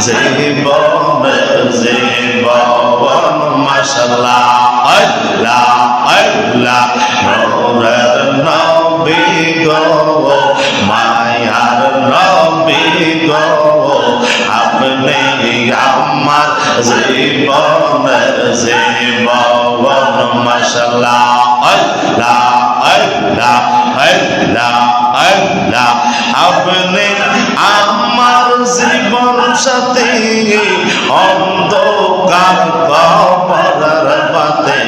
জীবনের জীবন মাশাল্লাহ আল্লাহ আল্লাহ নূরের নবী গো মায়ার নবী গো আপনি আমার জীবনের জীবন মাশাল্লাহ আল্লাহ আল্লাহ আল্লাহ আল্লাহ আপনি আমার জীবন সাথী, অন্ধকার কবরের পাতে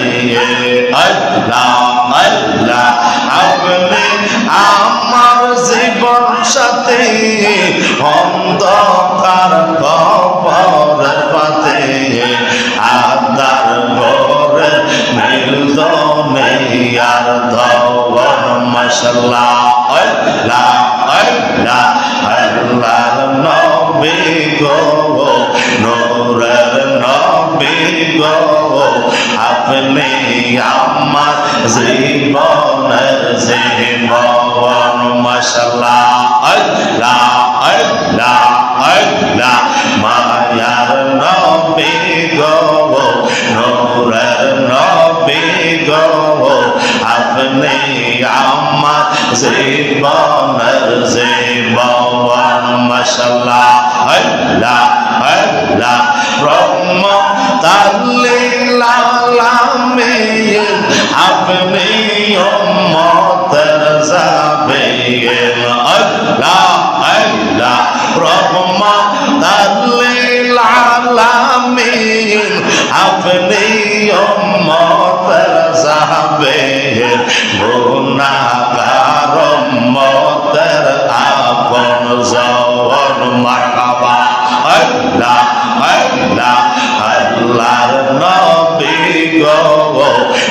আল্লাহ আল্লাহ আপনি আমার জীবন সাথী, অন্ধকার আপনি আমার জীবনের জীবন মশলা মায়ার নবী গো নূরের নবী গো আপনি আমার জীবনের জীবন মশলা আল্লাহ আল্লাহ ব্রহ্ম তাল্লিলালামে আপনি উম্মতের যাবে আল্লাহ আল্লাহ ব্রহ্ম তাল্লিলালামে আপনি উম্মতের যাবে গুনাহগার উম্মতের আপন জওয়ান মারহাবা আল্লাহ আল্লাহ আল্লাহর নবী গো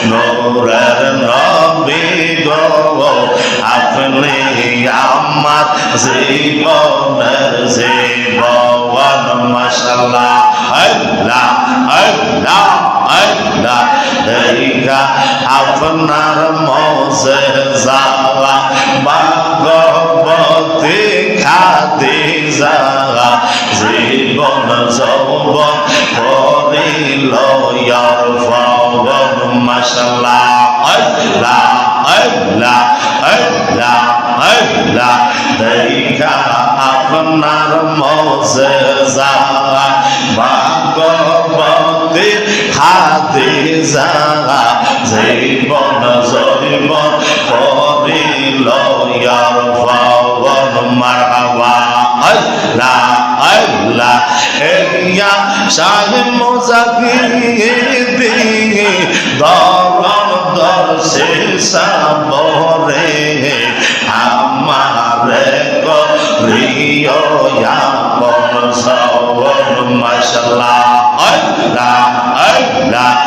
নূরের নবী গো আপনি আমার জীবনের জীবন মাশাল্লাহ আল্লাহ আল্লাহ আল্লাহ। দেখা আপনার মজে যাওয়া ভাগবতী খাদি যাওয়া জীবন যৌবন করিল ইয়ার ফবন মাশাল্লাহ আল্লাহ আল্লাহ আল্লাহ আল্লাহ। দেখা আপনার মজে যাওয়া ভাগবতী খাদি যাওয়া জীবন জৈবন করিল ইয়ার ফবন মারহাবা আল্লাহ আল্লাহ ইয়া শাহ মুজাকিদি দরন দর্শে সাবরে আমারে করিয় আপন সবন মাশাল্লাহ আল্লাহ আল্লাহ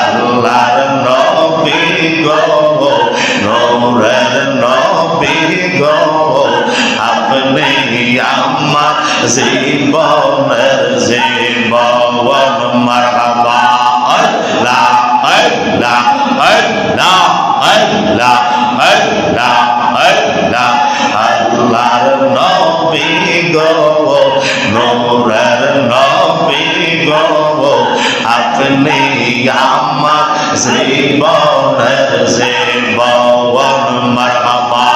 আল্লাহর নবী জীবনের জীবন মারহাবা। আল্লাহ আল্লাহ আল্লাহ আল্লাহর নবী গো নূরের নবী গো আপনি আমার জীবনের জীবন মারহাবা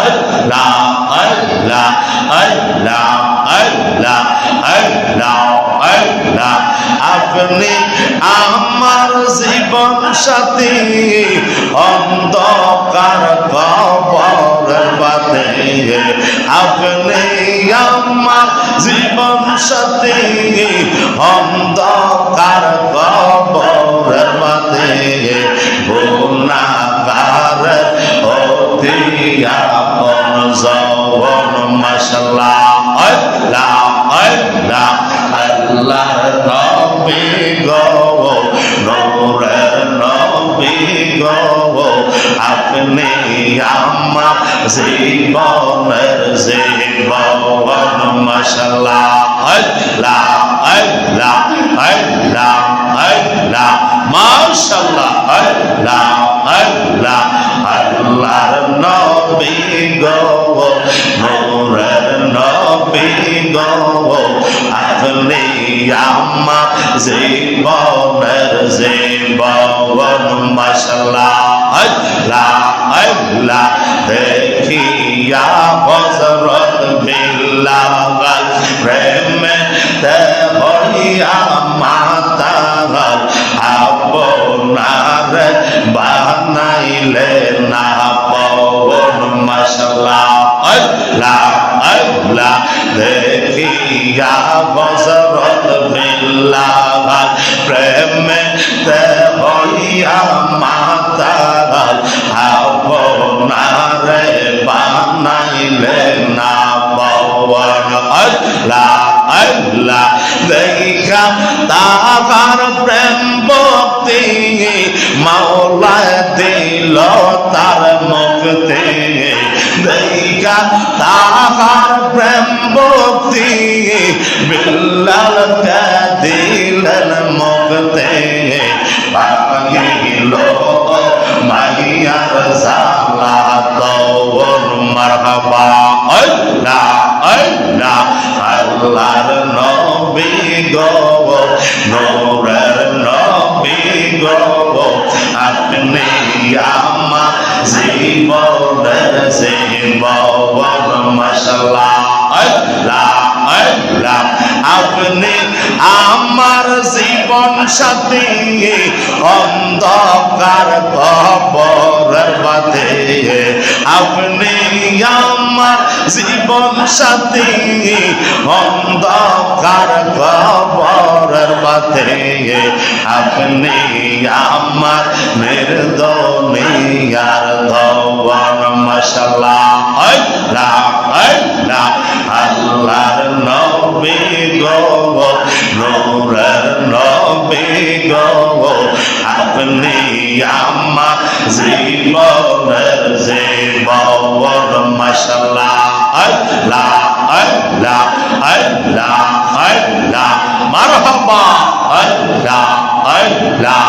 আল্লাহ আল্লাহ আল্লাহ আল্লাহ আল্লাহ আল্লাহ আপনি আমার জীবন সাথী অন্ধকার কবরের বাদে আপনি আমার জীবন সাথী অন্ধকার কবরের নবী গো নূরের নবী গো আপনি আমার জীবনের জীবন মশলা আল্লাহ আল্লাহ আল্লাহ আল্লাহ মাশাল্লাহ আল্লাহ আল্লাহ আল্লাহর নবী গো নবী গো আপনি আমার জীবনের জীবন, মাশাল্লাহ। আল্লাহ আল্লাহ দেখিয়া হজরত বিল্লাল প্রেমে তে হইয়া মাতাল আপনার বানাইলে না পবন মাশাল্লাহ। আল্লাহ আল্লাহ দেখিয়া হজরত বিল্লাল প্রেমে তে হইয়া মাতাল আপনার বানাইলে না পবন আল্লাহ আল্লাহ দেখা তাহার প্রেম ভক্তি মাওলা দিল তার মুক্তি দেখা তাহার প্রেম ভক্তি বিল্লাল দিলেন মুক্তি। পাগিল মাইয়ার জালা, তওর মারহাবা। আল্লাহ আল্লাহ, আল্লাহর নবী গো, নূরের নবী গো। আপনি আপনি আমার জীবন সাথী অন্ধকার কবরের বাদে আপনি আমার জীবন সাথী অন্ধকার কবরের বাদে আপনি আমার ধবন মশাল্লাহ আল্লাহ আল্লাহ আল্লাহর নবী গো নূরের নবী গো আপনি আমার জীবনের জীবন মশাল্লাহ আল্লাহ আল্লাহ আল্লাহ আল্লাহ মারহাবা আল্লাহ আল্লাহ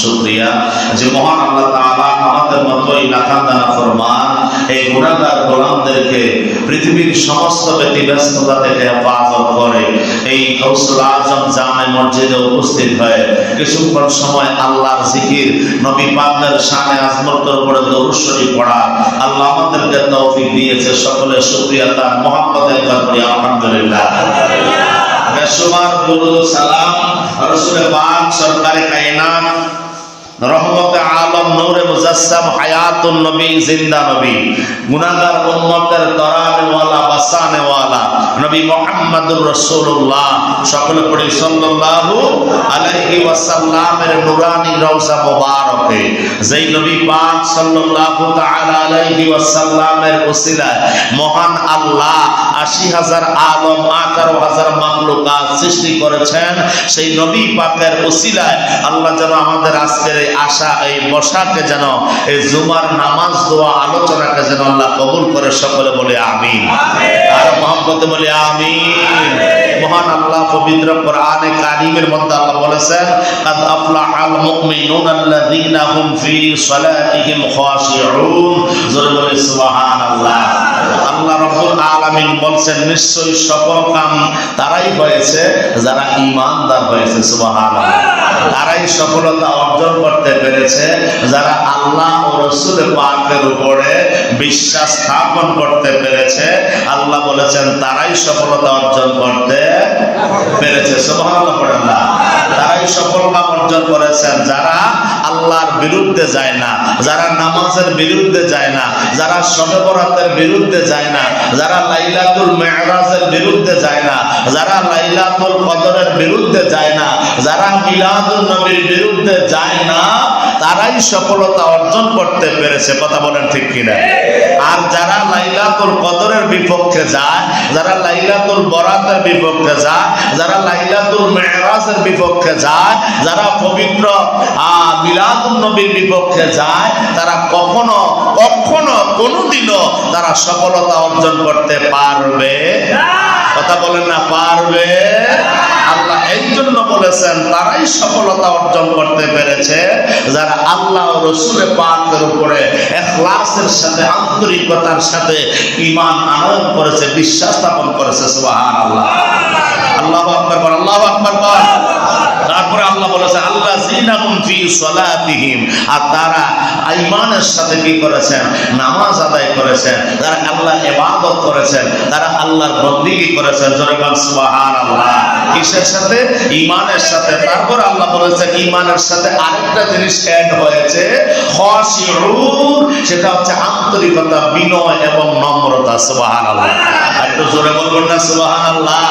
শুকরিয়া যে মহান আল্লাহ তাআলা আমাদের ফরমান, এই গুণাগার গোলামদেরকে পৃথিবীর সমস্ত থেকে হেফাজত করে, এই আজম জামে মসজিদে উপস্থিত কিছুক্ষণ সময় আল্লাহর জিকির, নবী পাকের শানে আজমতের উপরে পড়া, আল্লাহ আমাদেরকে তৌফিক দিয়েছে তার আলহামদুলিল্লাহ। দুরুদ সালাম রাসূল পাক সরকারে রহমতে নবী মহান আল্লাহ, আশি হাজার আলম, আঠারো হাজার মাখলুকাত সৃষ্টি করেছেন, সেই নবী পাকের ওসিলায় আল্লাহ যেন আমাদের আজকের এই আশা, এই বসাকে যেন এই জুমার নামাজ দোয়া আলোচনাকে যেন আল্লাহ কবুল করে সকলে বলে আমিন। আর মোহাম্মতে বলে আমিন। মহান আল্লাহ পবিত্র কোরআনে কারিমের মধ্যে আল্লাহ বলেছেন কাদ আফলাহাল মুমিনুন আল্লাযীনা হুম ফি সালাতিহিম খাশিউন। জোরে বলে সুবহানাল্লাহ। আল্লাহ রাব্বুল আলামিন বলছেন নিশ্চয়ই সফল কাম তারাই হয়েছে যারা ঈমানদার হয়েছে সুবহানাল্লাহ। তারাই সফলতা অর্জন করতে পেরেছে। যারা আল্লাহ ও রসুল পাকের উপরে বিশ্বাস স্থাপন করতে পেরেছে, আল্লাহ বলেছেন, তারাই সফলতা অর্জন করতে পেরেছে। সুবহানাল্লাহ তারাই সফলতা অর্জন করেছেন। যারা আল্লাহর বিরুদ্ধে যায় না, যারা নামাজের বিরুদ্ধে যায় না, যারা শবে বরাতের বিরুদ্ধে যায় না, যারা লাইলাতুল মেহরাজের বিরুদ্ধে যায় না, যারা লাইলাতুল কদরের বিরুদ্ধে যায় না, যারা মিলাদুল নবীর বিরুদ্ধে যায় না। তারাই সফলতা অর্জন করতে পেরেছে, কথা বলেন ঠিক কিনা। আর যারা লাইলাতুল কদরের বিপক্ষে যায়, যারা লাইলাতুল বরাতের বিপক্ষে যায়, যারা লাইলাতুল মেহরাজের বিপক্ষে যায়, যারা পবিত্র মিলাদুল নবীর বিপক্ষে যায়, তারা কখনো কখনো কোনোদিনও তারা সফলতা অর্জন করতে পারবে কথা বলেন না, পারবে আল্লাহ এই জন্য বলেছেন, তারাই সফলতা অর্জন করতে পেরেছে, যারা আল্লাহ ও রসুলের পাকের উপরে এখলাসের সাথে, আন্তরিকতার সাথে ইমান আনয়ন করেছে, বিশ্বাস স্থাপন করেছে সুবাহ আল্লাহ আল্লাহ আকবর আল্লাহ আকবার তারপরে আল্লাহ বলেছে, আল্লাহ জিনাহুম আর তারা ঈমানের সাথে কি করেছেন? নামাজ আদায় করেছেন। তারা আল্লাহ ইবাদত করেছেন। তারা আল্লাহর বন্দেগী করেছেন? জোরে বল সুবহানাল্লাহ। কিসের সাথে? ঈমানের সাথে। তারপর আল্লাহ বলেছেন ঈমানের সাথে আরেকটা জিনিস অ্যাড হয়েছে সেটা হচ্ছে আন্তরিকতা, বিনয় এবং নম্রতা। সুবহানাল্লাহ। আর একটু জোরে বলবেন না, সুবহানাল্লাহ।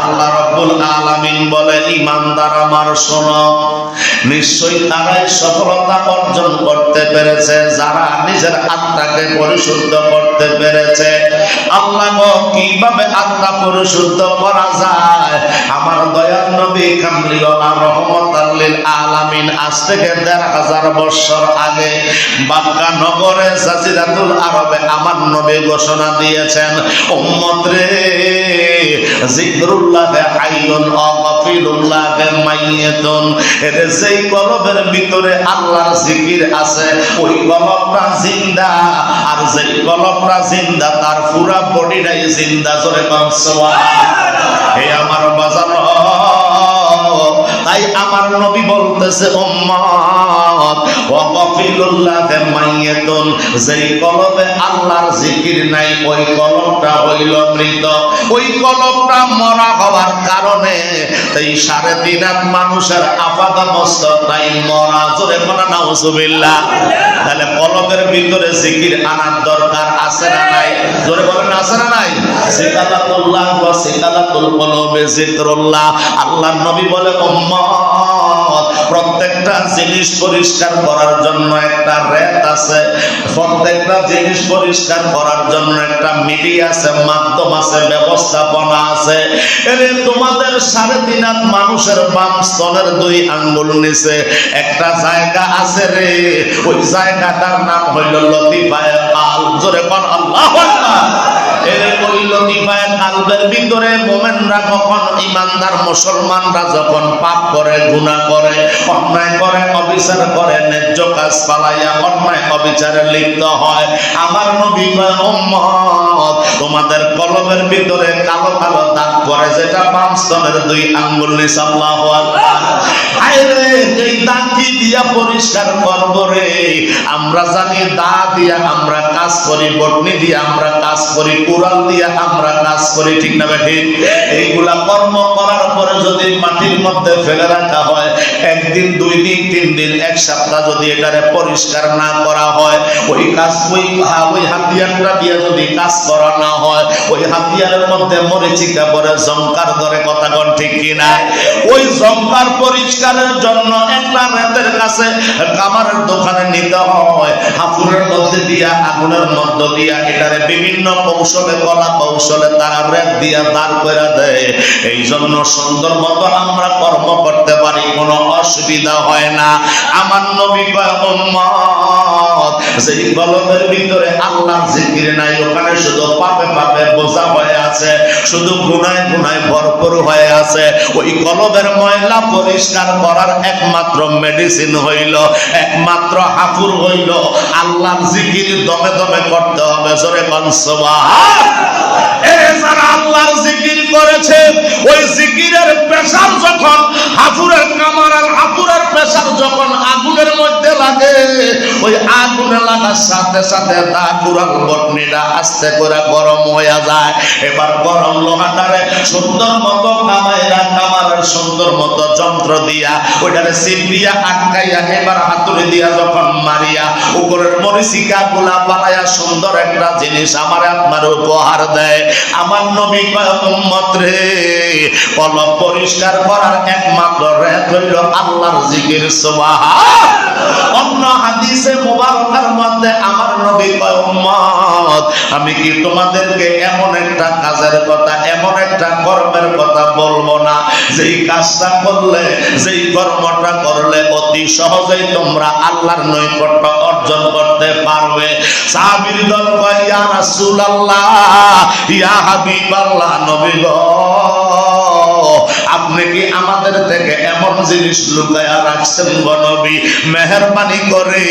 আল্লাহ রব্বুল আলামিন বলে ইমানদার আমার শোনো, নিশ্চয়ই তারাই সফলতা অর্জন করতে পেরেছে, যারা নিজের আত্মাকে পরিশুদ্ধ করতে পেরেছে। আল্লাহ কীভাবে আত্মা পরিশুদ্ধ করা যায়? আমার দয়াল নবী কামলিওয়ালা রহমতাল লিল আলামিন আজ থেকে দেড় হাজার বছর আগে বাক্কা নগরে জাজিরাতুল আরবে আমার নবী ঘোষণা দিয়েছেন, উম্মত রে ওই কলবটা জিন্দা। আর যেই কলবটা জিন্দা, তার পুরা বডিটাই জিন্দা, জোরে কম হে আমার বাজানো। তাই আমার নবী বলতেছে মাইয়াতুন যেই কলবে আল্লাহর জিকির নাই, ওই কলবটা হইল মৃত। ওই কলবটা মরা হওয়ার কারণে এই সাড়ে তিন মানুষের মস্তক তাই মরা। জোরে কোনা নাউজুবিল্লাহ। তাহলে কলবের ভিতরে জিকির আনার দরকার আছে না নাই? জোরে বলেন, আছে না নাই? সিকালাতুল্লাহ ওয়া সিকালাতুল কলবে জিকরুল্লাহ। আল্লাহর নবী বলে, উম্মত প্রত্যেকটা জিনিস পরিষ্কার করার জন্য একটা রেত আছে। প্রত্যেকটা জিনিস পরিষ্কার করার জন্য একটা মিডিয়া আছে, মাধ্যম আছে, ব্যবস্থাপনা আছে। এরে তোমাদের সাড়ে তিন হাত মানুষের বাম স্তনের দুই আঙ্গুল নিচে একটা জায়গা আছে রে। ওই জায়গাটার নাম হইল লতিফায় আল জোরে কোন আল্লাহ করে করে করে করে তোমাদের কলমের ভিতরে কালো কালো দাগ পড়ে, যেটা স্তনের দুই আঙ্গুল কি দিয়া পরিষ্কার করব রে, আমরা জানি দা দিয়া আমরা কাজ করি, বটনি দিয়া আমরা কাজ করি কুড়াল দিয়া আমরা কাজ করি, ঠিক না ঠিক এইগুলা কর্ম করার পরে যদি মাটির মধ্যে ফেলে রাখা হয়, একদিন, দুই দিন, তিন দিন, এক সপ্তাহ যদি এটারে পরিষ্কার না করা হয়, ওই কাজ, ওই ওই হাতিয়ারটা দিয়ে যদি কাজ করা না হয়, ওই হাতিয়ারের মধ্যে মরিচিকা পরে জঙ্কার ধরে কথা কন ঠিক কিনা ওই জঙ্কার পরিষ্কারের জন্য একটা রেতের কাছে কামারের দোকানে নিতে হয়, হাফুরের মধ্যে দিয়া, আগুনের মধ্য দিয়া, এটারে বিভিন্ন কৌশলে কলা কৌশলে তারা রেত দিয়া দাঁড় করে দেয়। এই জন্য সুন্দর মতো আমরা কর্ম করতে পারি, কোনো অসুবিধা হয় না। আমার নবী কলমের ভিতরে জিকির নাই, ওখানে শুধু পাপে পাপে বোঝা হয়ে আছে, শুধু গুনায় গুনায় ভরপুর হয়ে আছে। ওই ময়লা পরিষ্কার করার একমাত্র মেডিসিন হইল, একমাত্র হাফুর হইল, আল্লাহর জিকির দমে দমে করতে হবে। জোরে কনসবা আস্তে করে গরম হয়ে যায়। এবার গরম লোহাটারে সুন্দর মতো কামাইরা কামারের সুন্দর মতো যন্ত্র দিয়া ওইটারে সিপ দিয়া আটকাইয়া, এবার হাতুড়ি দিয়া যখন মারিয়া, উপরের মরিচিকা গুলা পালাইয়া সুন্দর একটা জিনিস আমার আপনার উপহার দেয়। আমার নবী উম্মত রে কলব পরিষ্কার করার একমাত্র রেত হইল আল্লাহর জিকির, সুবহান। অন্য হাদিসে মুবারকার মধ্যে আমি কি তোমাদেরকে এমন একটা কাজের কথা, এমন একটা কর্মের কথা বলব না? যেই কাজটা করলে, যেই কর্মটা করলে অতি সহজেই তোমরা আল্লাহর নৈকট্য অর্জন করতে পারবে। ইয়া রাসূলুল্লাহ, ইয়া হাবিবাল্লাহ, নবী গো। আপনি কি আমাদের থেকে এমন জিনিস লুকায়া রাখছেন গো নবী? মেহরবানি করে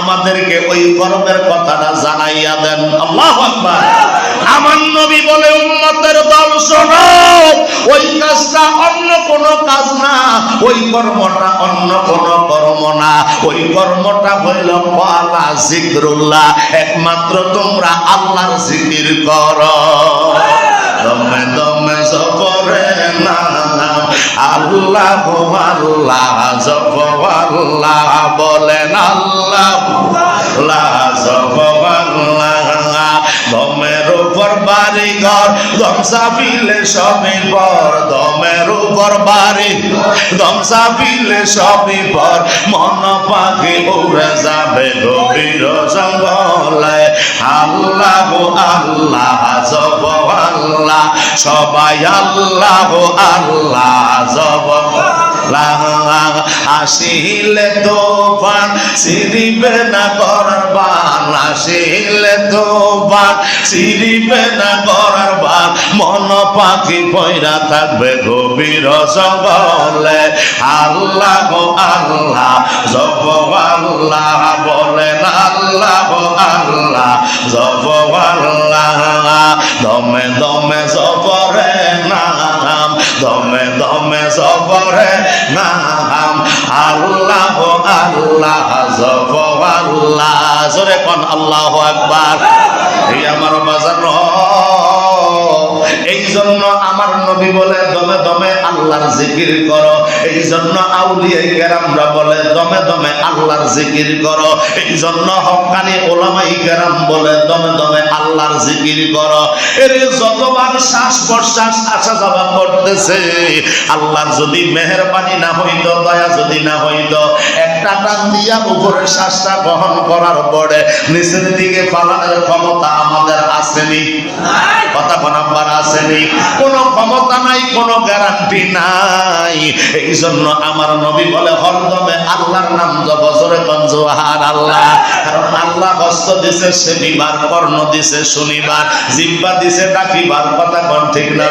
আমাদেরকে ওই কর্মের কথাটা জানাইয়া দেন। আল্লাহু আমার নবী বলে, উম্মতের দল, শোনো, ওই কাজটা অন্য কোন কাজ না, ওই কর্মটা অন্য কোন কর্ম না। ওই কর্মটা হইল পালা জিক্রুল্লাহ। একমাত্র তোমরা আল্লাহর জিকির করো। দমে দমে সফরে আল্লাহ আল্লাহ জপ আল্লাহ বলেন আল্লাহ। আল্লাহ জপ দমের উপর বাড়ি ঘর দমসা ফিলে সবই পর, দমের উপর বাড়ি দমসা ফিলে সবই পর, মন পাখি উড়ে যাবে গভীর জঙ্গলে। আল্লাহ আল্লাহ, জব আল্লাহ সবাই আল্লাহ আল্লাহ জব আল্লাহ আসিলে তোফান সিরিবে না করার বান আসিলে তোফান সিরিবে না করার বান মন পাখি পয়রা থাকবে গভীর জঙ্গলে। আল্লাহ আল্লাহ, জব আল্লাহ বলেন, আল্লাহ আল্লাহ, জব আল্লাহ। দমে দমে নাম দমে দমে জবরে নাম। আল্লাহ আল্লাহ জব আল্লাহ। জোরে কন আল্লাহ একবার এই আমার বাজার এই জন্য আমার নবী বলে, দমে দমে আল্লাহর জিকির করো। এই জন্য আউলিয়াই কেরামরা বলে, দমে দমে আল্লাহর জিকির করো। এই জন্য হকানি ওলামাই কেরাম বলে, দমে দমে আল্লাহর জিকির করো। এর যতবার শ্বাস প্রশ্বাস আসা যাওয়া করতেছে, আল্লাহর যদি মেহরবানি না হইতো, দয়া যদি না হইতো একটা দিয়া উপরে শ্বাসটা গ্রহণ করার পরে নিচের দিকে পালানোর ক্ষমতা আমাদের আসেনি। কথা কোন আসেনি। কোনো ক্ষমতা নাই, কোনো গ্যারান্টি নাই। এই জন্য আমার নবী বলে, হরদমে আল্লাহর নাম জবজরে কঞ্জোহার আল্লাহ কারণ আল্লাহ হস্ত দিছে, শনিবার, কর্ণ দিছে, শনিবার। জিব্বা দিছে, ডাকিবার কথা কোন ঠিক না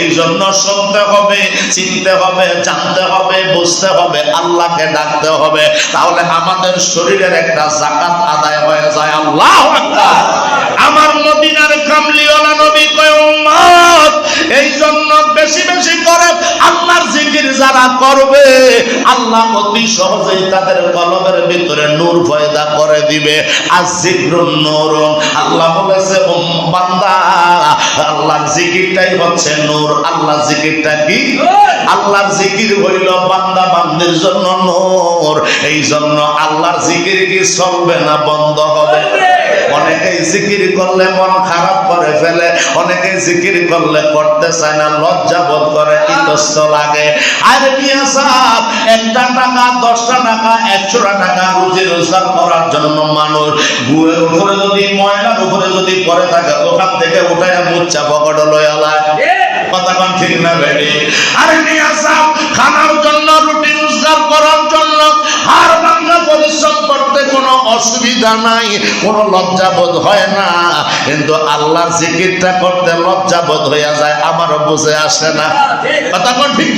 এই জন্য শুনতে হবে, চিনতে হবে, জানতে হবে, বুঝতে হবে, আল্লাহকে ডাকতে হবে। তাহলে আমাদের শরীরের একটা জাকাত আদায় হয়ে যায়, আল্লাহ আমার মদিনার কামলিওয়ালা নবী কয় এই জন্য জিকির করবে, আল্লাহ অতি সহজেই তাদের কলমের ভিতরে নূর পয়দা করে দিবে। আর জিক্রুন নূর আল্লাহ বলেছে বান্দা, আল্লাহর জিকিরটাই হচ্ছে নূর। আল্লাহ জিকিরটা কি? আল্লাহর জিকির হইল বান্দা বান্দির জন্য নূর। এই জন্য আল্লাহর জিকির কি চলবে না বন্ধ হবে? অনেকেই জিকির করলে মন খারাপ করে ফেলে, অনেকে জিকির করলে করতে চায় না, লজ্জা বোধ করে, ইতস্ত লাগে। আর মিয়া সাহেব, একটা টাকা, দশটা টাকা, একশোটা টাকা রুজি রোজগার করার জন্য মানুষ গুয়ের উপরে যদি, ময়লার উপরে যদি পরে থাকে, ওখান থেকে উঠায় মুচ্ছা পকট লয়া লায়। কথা কোন ঠিক না বেড়ে আরে মিয়া সাহেব, খানার জন্য, রুটি রোজগার করার জন্য হার ভাঙ্গা পরিশ্রম করতে কোনো অসুবিধা নাই, কোনো লজ্জা বোধ হয় না। কিন্তু আল্লাহর জিকিরটা করতে লজ্জা বোধ হইয়া যায়, আমারও বুঝে আসে না। কথা ঠিক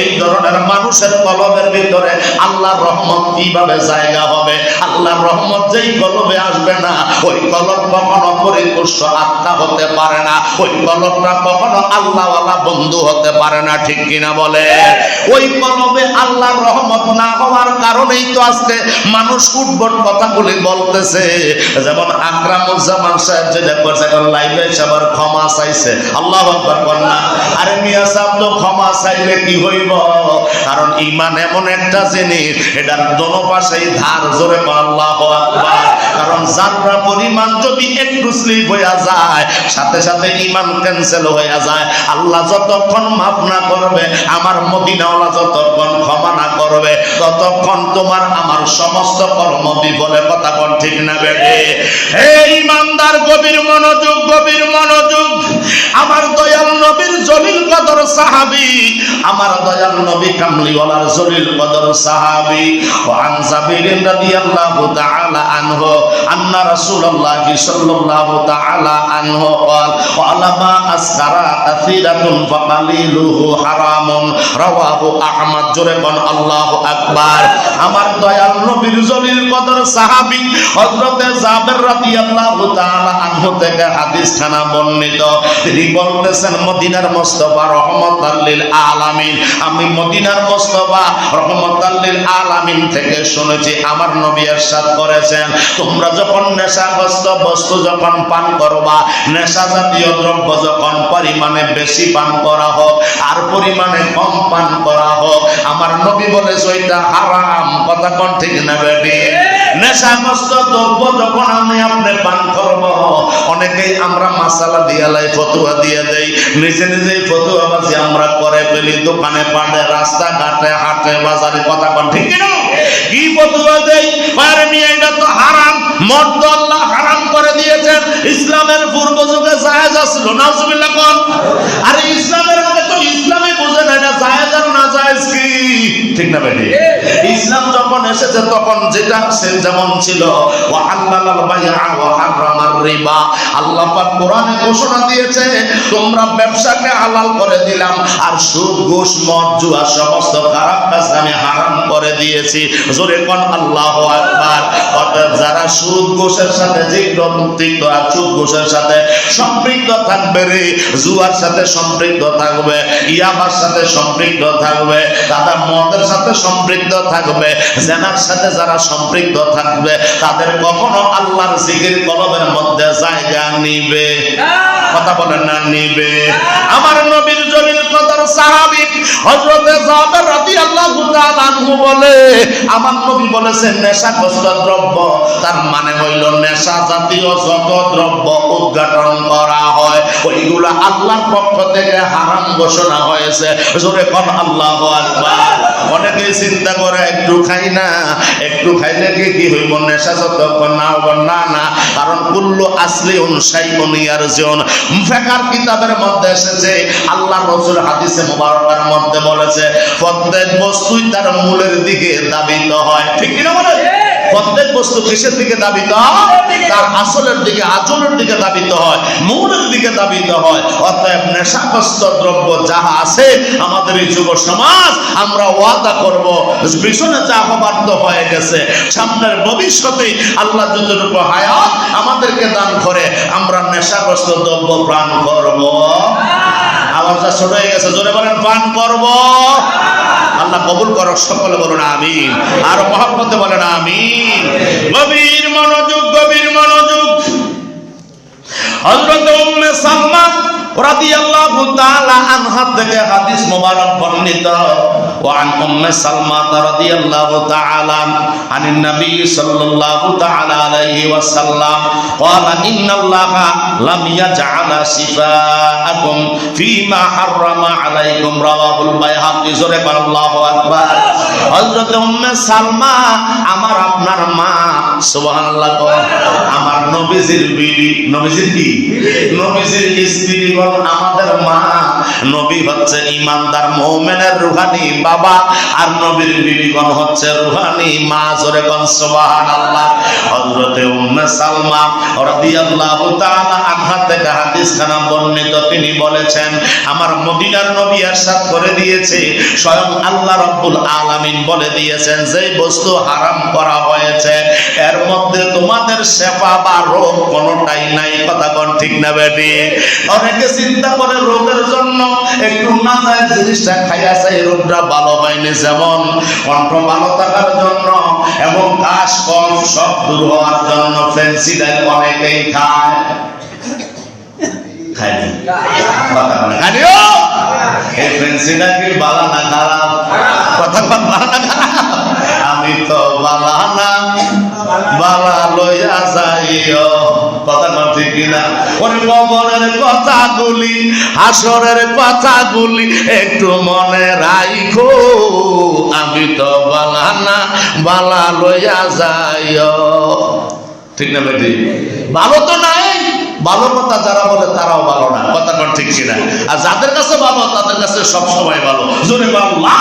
এই ধরনের মানুষের কলমের ভিতরে আল্লাহর রহমত কীভাবে জায়গা হবে? আল্লাহর রহমত যেই কলমে আসবে না, ওই কলম কখনো পরিপুষ্ট আত্মা হতে পারে না। ওই কলমটা কখনো আল্লাহওয়ালা বন্ধু হতে পারে না, ঠিক কিনা বলে? ওই কলমে আল্লাহর রহমত না হওয়ার কারণেই তো আজকে মানুষ উঠবট কথাগুলি বলতেছে, যেমন আকরামুজ্জামান সাহেব যেটা করছে এখন লাইভে এসে আবার ক্ষমা চাইছে। আল্লাহ আকবার আরে মিয়া সাহেব তো ক্ষমা চাইলে কি হইব? কারণ ইমান এমন একটা জিনিস, এটার দোনো পাশেই ধার জোরে আল্লাহ আকবার। যাত্রা পরিমাণ যদি একটু স্লিপ হইয়া যায়, সাথে সাথে ইমান ক্যান্সেল হইয়া যায়, আল্লাহ যতক্ষণ মাফ না করবে, আমার মদিনাওয়ালা যতক্ষণ ক্ষমা না করবে, ততক্ষণ তোমার আমার সমস্ত কর্ম বিফলে কথা ঠিক না বেড়ে হে ইমানদার গভীর মনোযোগ গভীর মনোযোগ। আমার দয়াল নবীর জলিল কদর সাহাবি, আমার দয়াল নবী কামলিওয়ালার জলিল কদর সাহাবি। ওয়ান জাবির রাদিয়াল্লাহু তাআলা আনহু আন্না রাসূলুল্লাহ সাল্লাল্লাহু তাআলা আনহু قال وعلما أسكر كثيرة فقليله حرام رواه أحمد জোরে কোন আল্লাহু আকবার আমার দয়াল নবীর জলিল কদর সাহাবী হযরতে জাবের রাদিয়াল্লাহু তাআলা আনহু থেকে হাদিস খানা বর্ণিত তিনি বলতেছেন মদিনার মুস্তাফা রহমাতাল লিল আলামিন আমি মদিনার মুস্তাফা রহমাতাল লিল আলামিন থেকে শুনেছি আমার নবী ارشاد করেছেন তোমরা যখন নেশাগ্রস্ত বস্তু যখন পান করবা নেশা জাতীয় দ্রব্য যখন পরিমাণে বেশি পান করা হোক, আর পরিমাণে কম পান করা হোক, আমার নবী বলে ওইটা হারাম কথা কোন ঠিক না বেবি নেশাগ্রস্ত দ্রব্য যখন আমি আপনি পান করব, অনেকেই আমরা ফতুয়া দিয়ে দেই। নিজে নিজেই আমরা করে ফেলি, দোকানে পাড়ে রাস্তা ঘাটে হাটে, বাজারে, কথা ঠিক কি ফতুয়া দেই? আরে এটা তো হারাম। আল্লাহ হারাম করে দিয়েছেন। ইসলামের পূর্ব যুগে জায়েজ ছিল নাউজুবিল্লাহ কোন। আরে ইসলামের আগে তো ইসলামই বুঝে না এটা আর না জায়েজ কি? ঠিক না বেটি? ইসলাম যখন এসেছে, তখন যেটা যেমন ছিল ওয়া হারামার রিবা। আল্লাহ পাক কোরআনে ঘোষণা দিয়েছে, তোমরা ব্যবসাকে হালাল করে দিলাম, আর সুদ, ঘুষ, মদ, জুয়া, সমস্ত খারাপ কাজ আমি হারাম করে দিয়েছি। জোরে কোন, আল্লাহু আকবার। যারা সুদ, ঘুষের সাথে জিজ্ঞাসিত আর সুদ সাথে সম্পৃক্ত থাকবে রে, জুয়ার সাথে সম্পৃক্ত থাকবে। ইয়াবার সাথে সম্পৃক্ত থাকবে তাদের মদের সাথে সম্পৃক্ত থাকবে, জেনার সাথে যারা সম্পৃক্ত থাকবে, তাদের কখনো আল্লাহর জিকির কলমের মধ্যে জায়গা নিবে। কথা বলেন না, নিবে। আমার নবীর জলিল কদর সাহাবী হযরতে জাবের রাদিয়াল্লাহু তাআলা আনহু বলে, আমার নবী বলেছেন নেশাগ্রস্ত দ্রব্য, তার মানে হইল নেশা জাতীয় যত দ্রব্য উদ্ঘাটন করা হয়, ওইগুলো আল্লাহর পক্ষ থেকে হারাম ঘোষণা হয়েছে। জোরে কোন, আল্লাহু আকবার। অনেকে চিন্তা করে, একটু খাই না, একটু খাইলে কি কি হইব? নেশা যতক্ষণ না না না। কারণ কুল্লু আসলি উনসাই উনিয়ার জন ফেকার কিতাবের মধ্যে এসেছে, আল্লাহ রসুল হাদিসে মুবারকার মধ্যে বলেছে, প্রত্যেক বস্তুই তার মূলের দিকে দাবিত হয়। ঠিক কিনা বলে প্রত্যেক বস্তু কিসের দিকে দাবিত হয়? তার আসলের দিকে আচলের দিকে দাবিত হয় মূলের দিকে দাবিত হয়। অতএব নেশাগ্রস্ত দ্রব্য যাহা আছে আমাদের এই যুব সমাজ আমরা ওয়াদা করব পিছনে যা তো হয়ে গেছে। সামনের ভবিষ্যতে আল্লাহ যতটুকু হায়াত আমাদেরকে দান করে আমরা নেশাগ্রস্ত দ্রব্য প্রাণ করব। আওয়াজটা ছোট হয়ে গেছে জোরে বলেন পান করব। আল্লাহ কবুল করো সকলে বলুন আমিন। আর মহব্বতে বলেন আমিন। গভীর মনোযোগ গভীর মনোযোগ। হযরত উম্মে সালমা রাদিয়াল্লাহু থেকে হাদিস মোবারক বর্ণিত। وعن أم سلمة رضي الله تعالى عن النبي صلى الله تعالى عليه وسلم قال إن الله لم يجعل شفاءكم فيما حرم عليكم رواه البيهقي سورة الله أكبر হযরত উম্মে সালমা আমার আপনার মা সুবহানাল্লাহ আমার নবীজির বিবি নবীজির কি নবীজির স্ত্রীগণ আমাদের মা নবী হচ্ছে ইমানদার মুমিনের রুহানি বাবা আর নবীর বিবিগণ হচ্ছে রুহানি। মা জোরে কনসবাহান আল্লাহ হজরতে উম্মে সালমা রাদিয়াল্লাহু তাআলা আনহা থেকে হাদিস খানা বর্ণিত। তিনি বলেছেন, আমার মদিনার নবী ارشاد করে দিয়েছে। স্বয়ং আল্লাহ রাব্বুল আলামিন বলে দিয়েছেন যে বস্তু হারাম করা হয়েছে, এর মধ্যে তোমাদের সেবা বা রোগ কোনটাই নাই। কথা কোন ঠিক না বেটি? অনেকে চিন্তা করে রোগের জন্য একটু না যায় জিনিসটা খাইয়া চাই রোগটা হয়নি যেমন কণ্ঠ ভালো থাকার জন্য এবং কাশ কম সব দূর হওয়ার জন্য ফেন্সিডাইল অনেকেই খায়। খায়নি? কথা এই ফেন্সিডাইল কি বালা না খারাপ। কথা বালা না। খারাপ আমি তো বালা না বালা লইয়া যাইও কথা ঠিক কিনা? ওরে কবরের কথাগুলি, হাসরের কথাগুলি একটু মনে রাইখো। আমি তো বালা না বালা লইয়া যাইও। ঠিক না বেটি? ভালো তো নাই। ভালো কথা যারা বলে তারাও ভালো না। কথা ঠিক কিনা? আর যাদের কাছে ভালো, তাদের কাছে সব সময় ভালো। জোরে আল্লাহ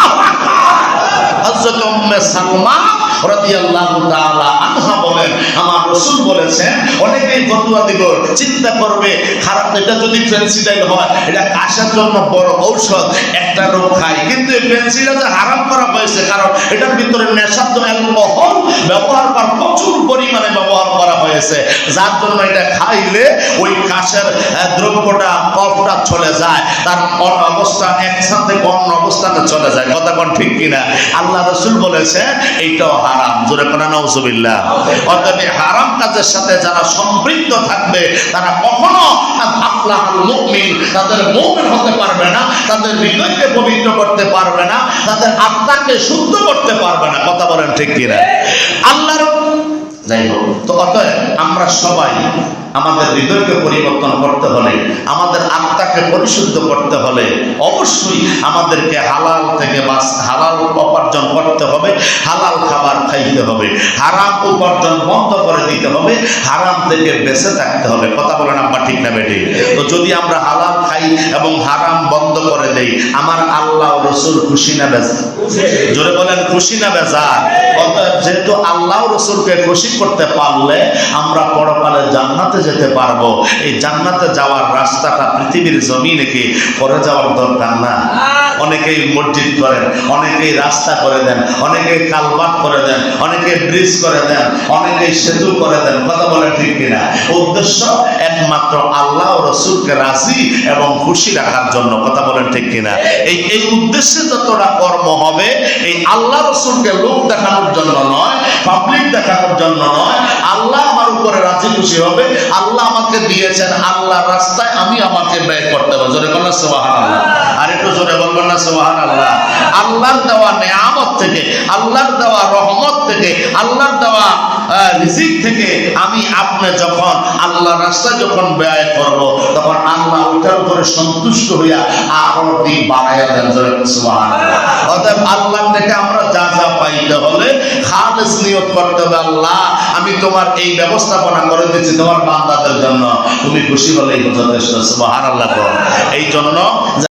হযরত উম্মে সালমা বলেন, আমার চিন্তা করবে, খারাপ এটা যদি হয়, এটা জন্য বড় ঔষধ, একটা খায়। কিন্তু এই যে করা হয়েছে, কারণ এটার ভিতরে ব্যবহার করা প্রচুর পরিমাণে ব্যবহার হয়েছে। যার জন্য এটা খাইলে ওই কাশের দ্রব্যটা, কফটা চলে যায়। তার অবস্থা এক স্থান অন্য অবস্থানে চলে যায়। কথা কোন ঠিক কিনা? আল্লাহ রসুল বলেছে, এইটাও হারাম। জোরে কোনা নৌজুবিল্লাহ অর্থাৎ এই হারাম কাজের সাথে যারা সম্পৃক্ত থাকবে, তারা কখনো মুমিন, তাদের মুমিন হতে পারবে না, তাদের হৃদয়কে পবিত্র করতে পারবে না, তাদের আত্মাকে শুদ্ধ করতে পারবে না। কথা বলেন ঠিক কিনা? আল্লাহর যাই হোক। তো অতএব আমরা সবাই আমাদের হৃদয়কে পরিবর্তন করতে হলে, আমাদের আত্মাকে পরিশুদ্ধ করতে হলে অবশ্যই আমাদেরকে হালাল থেকে বাস হালাল উপার্জন করতে হবে, হালাল খাবার খাইতে হবে, হারাম উপার্জন বন্ধ করে দিতে হবে, হারাম থেকে বেঁচে থাকতে হবে। কথা বলেন আব্বা ঠিক না বেটি তো যদি আমরা হালাল খাই এবং হারাম বন্ধ করে দেই, আমার আল্লাহ রসুল খুশি না বেজা জোরে বলেন, খুশি না বেজা যেহেতু আল্লাহ রসুলকে খুশি করতে পারলে আমরা পরকালে জান্নাতে যেতে পারব। এই জান্নাতে যাওয়ার রাস্তাটা পৃথিবীর জমিনে কি করে যাওয়ার দরকার না? অনেকেই মসজিদ করেন, অনেকেই রাস্তা করে দেন, অনেকেই কালবাট করে দেন অনেকে ব্রিজ করে দেন, অনেকেই সেতু করে দেন, কথা বলে ঠিক কিনা? উদ্দেশ্য একমাত্র আল্লাহ রসুলকে রাজি এবং খুশি রাখার জন্য, কথা বলেন ঠিক কিনা? এই এই উদ্দেশ্যে যতটা কর্ম হবে, এই আল্লাহ রসুলকে লোক দেখানোর জন্য নয় পাবলিক দেখানোর জন্য নয়, আল্লাহ উপরে রাজি খুশি হবে। আল্লাহ আমাকে দিয়েছেন আল্লাহ রাস্তায় আমি আমাকে ব্যয় করতে হবে জোরে বললেন সোহান আল্লাহ আর একটু জোরে বলবেন না সোহান আল্লাহ আল্লাহর দেওয়া নেয়ামত থেকে, আল্লাহর দেওয়া রহমত থেকে, আল্লাহর দেওয়া রিজিক থেকে আমি আপনি যখন আল্লাহ রাস্তায় যখন ব্যয় করব, তখন আল্লাহ ওটার উপরে সন্তুষ্ট হইয়া আরও দিন বাড়াইয়া দেন। জোরে অতএব আল্লাহ থেকে আমরা যা যা পাইতে হলে খালেস নিয়ত করতে হবে। আল্লাহ, আমি তোমার এই ব্যবস্থাপনা করে দিচ্ছি তোমার বান্দাদের জন্য। তুমি খুশি হলেই যথেষ্ট সুবহানাল্লাহ এই জন্য